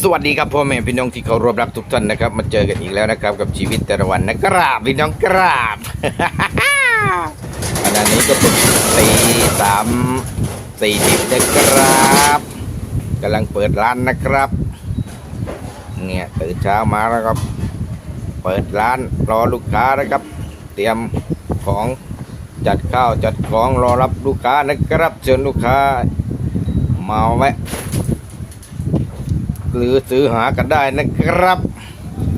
สวัสดีครับพ่อแม่พี่น้องที่เคารพรักทุกท่านนะครับ มาเจอกันอีกแล้วนะครับ กับชีวิตแต่ละวันนะครับพี่น้องกราบขณะนี้ก็เป็นตีสามสี่สิบนะครับกำลังเปิดร้านนะครับ เนี่ยตื่นเช้ามาแล้วครับ เปิดร้านรอลูกค้านะครับ เตรียมของจัดข้าวจัดของรอรับลูกค้านะครับ เชิญลูกค้ามาแวะ หรือซื้อหากันได้นะครับ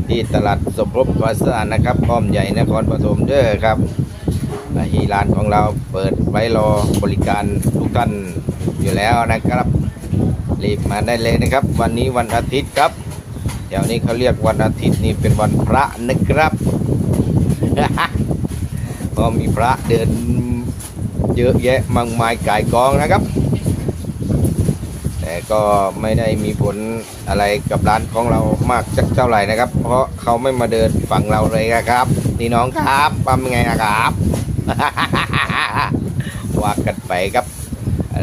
ที่ตลาดสมภพภาษานะครับพร้อมใหญ่นครปฐมเด้อครับที่ร้านของเราเปิดไว้รอบริการทุกท่านอยู่แล้วนะครับรีบมาได้เลยนะครับ วันนี้วันอาทิตย์ครับเดี๋ยวนี้เขาเรียกวันอาทิตย์นี่เป็นวันพระนะครับก็มีพระเดินเยอะแยะมากมายก่ายกองนะครับ แต่ก็ไม่ได้มีผลอะไรกับร้านของเรามากสักเท่าไหร่นะครับ เพราะเขาไม่มาเดินฝั่งเราเลยนะครับ นี่น้องครับปั๊มไงนะครับว่ากันไปครับ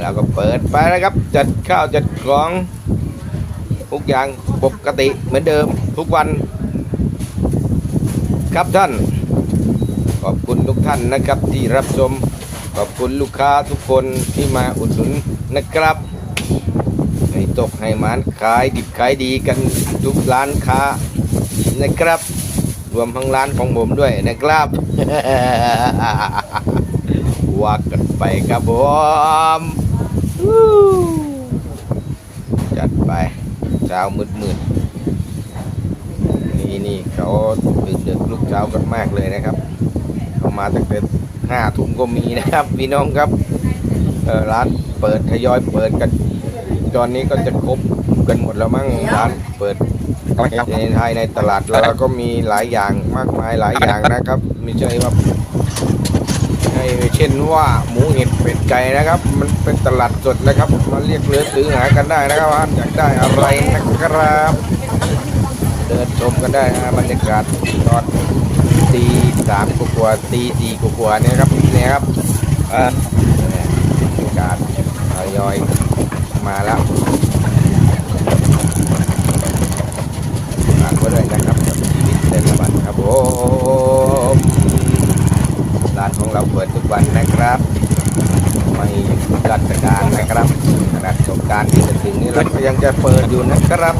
เราก็เปิดไปแล้วครับ จัดข้าวจัดของทุกอย่างปกติเหมือนเดิมทุกวัน ครับท่าน ขอบคุณทุกท่านนะครับที่รับชม ขอบคุณลูกค้าทุกคนที่มาอุดหนุนนะครับ ตกให้มานขายดิบขายดีกันทุกร้านค้านะครับ รวมทั้งร้านของผมด้วยนะครับว่ากันไปครับผมจัดไปเช้ามืดมืดๆนี่นี่เขาตื่นดึกลุกเช้ากันมากเลยนะครับเขามาตั้งแต่ห้าทุ่มก็มีนะครับพี่น้องครับร้านเปิดทยอยเปิดกัน ตอนนี้ก็จะครบกันหมดแล้วมั้งร้านเปิดในไทยในตลาดเราก็มีหลายอย่างมากมายหลายอย่างนะครับไม่ใช่ว่าให้เช่นว่าหมูเห็ดเป็ดไก่นะครับ มันเป็นตลาดสดนะครับมาเรียกเลือซื้อหากันได้นะครับว่าอยากได้อะไรนะครับเดินชมกันได้นะบรรยากาศตอนตีสามกว่าๆตีสี่กว่าๆเนี่ยครับเนี่ยครับเออบรรยากาศทยอย มาแล้วฝากไว้ด้วยนะครับกับชีวิตแต่ละวันครับผมร้านของเราเปิดทุกวันนะครับ ไม่หยุดราชการนะครับขนาดสงกรารที่จะถึงนี้เราก็ยังจะเปิดอยู่นะครับ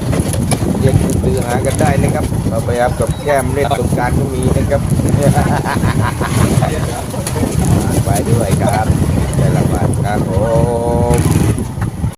เรียกซื้อหากันได้นะครับเราไปอับกับแก้มเล่นสงการก็มีนะครับไปด้วยครับ